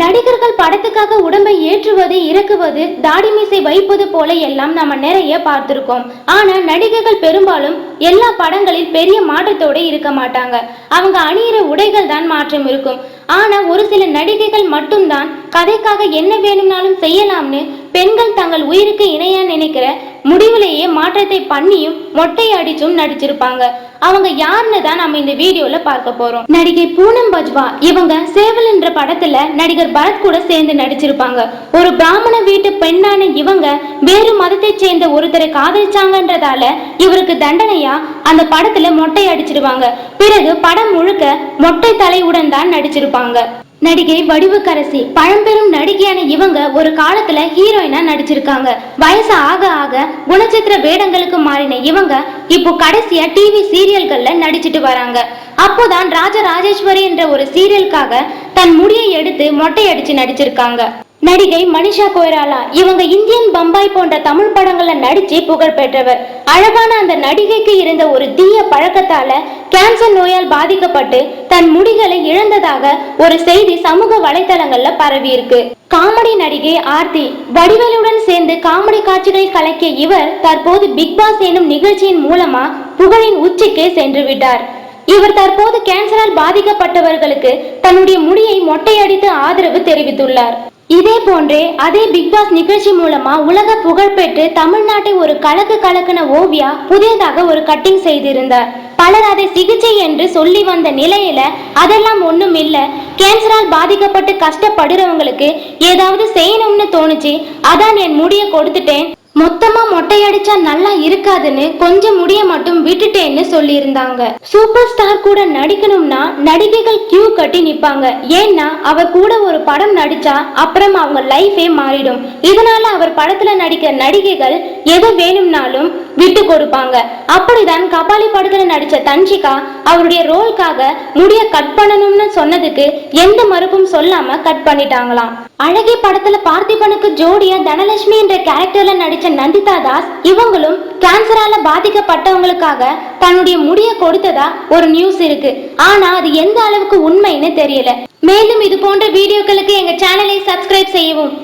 நடிகர்கள் படத்துக்காக உடம்பை ஏற்றுவது இறக்குவது தாடி மீசை வைப்பது போல எல்லாம் நம்ம நிறைய பார்த்திருக்கோம். ஆனா நடிகைகள் பெரும்பாலும் எல்லா படங்களில் பெரிய மாற்றத்தோட இருக்க மாட்டாங்க. அவங்க அணியிற உடைகள் தான் மாற்றம் இருக்கும். ஆனா ஒரு சில நடிகைகள் மட்டும்தான் கதைக்காக என்ன வேணும்னாலும் செய்யலாம்னு பெண்கள் தங்கள் உயிருக்கு இணையா நினைக்கிற முடிவுலேயே மாற்றத்தை பண்ணியும் மொட்டை அடிச்சும் நடிச்சிருப்பாங்க. அவங்க யாருன்னு தான் நம்ம இந்த வீடியோல பார்க்க போறோம். நடிகை பூனம் பஜ்வா இவங்க சேவல் என்ற படத்துல நடிகர் பரத் கூட சேர்ந்து நடிச்சிருப்பாங்க. ஒரு பிராமண வீட்டு பெண்ணான இவங்க வேறு மதத்தை சேர்ந்த ஒருத்தரை காதலிச்சாங்கன்றதால இவருக்கு தண்டனையா அந்த படத்துல மொட்டை அடிச்சிருவாங்க. பிறகு படம் முழுக்க மொட்டை தலையுடன் தான் நடிச்சிருப்பாங்க. நடிகை வடிவுக்கரசி பழம்பெரும் நடிகையான இவங்க ஒரு காலத்துல ஹீரோயினா நடிச்சிருக்காங்க. வயசு ஆக ஆக குணச்சித்திர வேடங்களுக்கு மாறின இவங்க இப்போ கடைசியா டிவி சீரியல்கள்ல நடிச்சிட்டு வராங்க. அப்போதான் ராஜராஜேஸ்வரி என்ற ஒரு சீரியலுக்காக தன் முடியை எடுத்து மொட்டை அடிச்சு நடிச்சிருக்காங்க. நடிகை மனிஷா கொய்ராலா இவங்க இந்தியன் பம்பாய் போன்ற தமிழ் படங்கள்ல நடிச்சு புகழ் பெற்றவர். அழகான அந்த நடிகைக்கு இருந்த ஒரு தீய பழக்கத்தால கேன்சர் நோயால் பாதிக்கப்பட்டு தன் முடிகளை இழந்ததாக ஒரு செய்தி சமூக வலைதளங்கள்ல பரவி இருக்கு. காமெடி நடிகை ஆர்த்தி வடிவேலுடன் சேர்ந்து காமெடி காட்சிகளை கலக்கிய இவர் தற்போது பிக் பாஸ் எனும் நிகழ்ச்சியின் மூலமா புகழின் உச்சிக்கு சென்று விட்டார். இவர் தற்போது கேன்சரால் பாதிக்கப்பட்டவர்களுக்கு தன்னுடைய முடியை மொட்டையடித்து ஆதரவு தெரிவித்துள்ளார். இதே போன்றே அதே பிக் பாஸ் நிகழ்ச்சி மூலமா உலக புகழ் பெற்று தமிழ்நாட்டை ஒரு கலக்கு கலக்கின ஓவியா புதியதாக ஒரு கட்டிங் செய்திருந்தார். பலர் அதை சிகிச்சை என்று சொல்லி வந்த நிலையில அதெல்லாம் ஒண்ணும் இல்ல. கேன்சரால் பாதிக்கப்பட்டு கஷ்டப்படுறவங்களுக்கு ஏதாவது செய்யணும்னு தோணுச்சு. அதான் என் முடிய கொடுத்துட்டேன். மொத்தமா மொட்டையடிச்சா நல்லா இருக்காதுன்னு கொஞ்சம் முடிய மட்டும் அப்படின்னு சொல்லியிருந்தாங்க? சூப்பர் ஸ்டார் கூட நடிக்கணும்னா நடிகைகள் கியூ கட்டி நிப்பாங்க. ஏன்னா அவர் கூட ஒரு படம் நடிச்சா அப்புறம் அவங்க லைஃபே மாறிடும். இதனால அவர் படத்துல நடிக்கிற நடிகைகள் எது வேணும்னாலும் விட்டு கொடுப்பாங்க. அப்படிதான் கபாலி படத்துல நடிச்ச தஞ்சிகா அவருடைய ரோல்காக முடிய கட் பண்ணணும்னு சொன்னதுக்கு எந்த மறுப்பும் சொல்லாம கட் பண்ணிட்டாங்களாம். அழகி படத்துல பார்த்திபனுக்கு ஜோடியா தனலட்சுமி என்ற கேரக்டர்ல நடிச்ச நந்திதா தாஸ் இவங்களும் கேன்சரால பாதிக்கப்பட்டவங்களுக்காக தன்னுடைய முடிய கொடுத்ததா ஒரு நியூஸ் இருக்கு. ஆனா அது எந்த அளவுக்கு உண்மைன்னு தெரியல. மேலும் இது போன்ற வீடியோக்களுக்கு எங்க சேனலை சப்ஸ்கிரைப் செய்யவும்.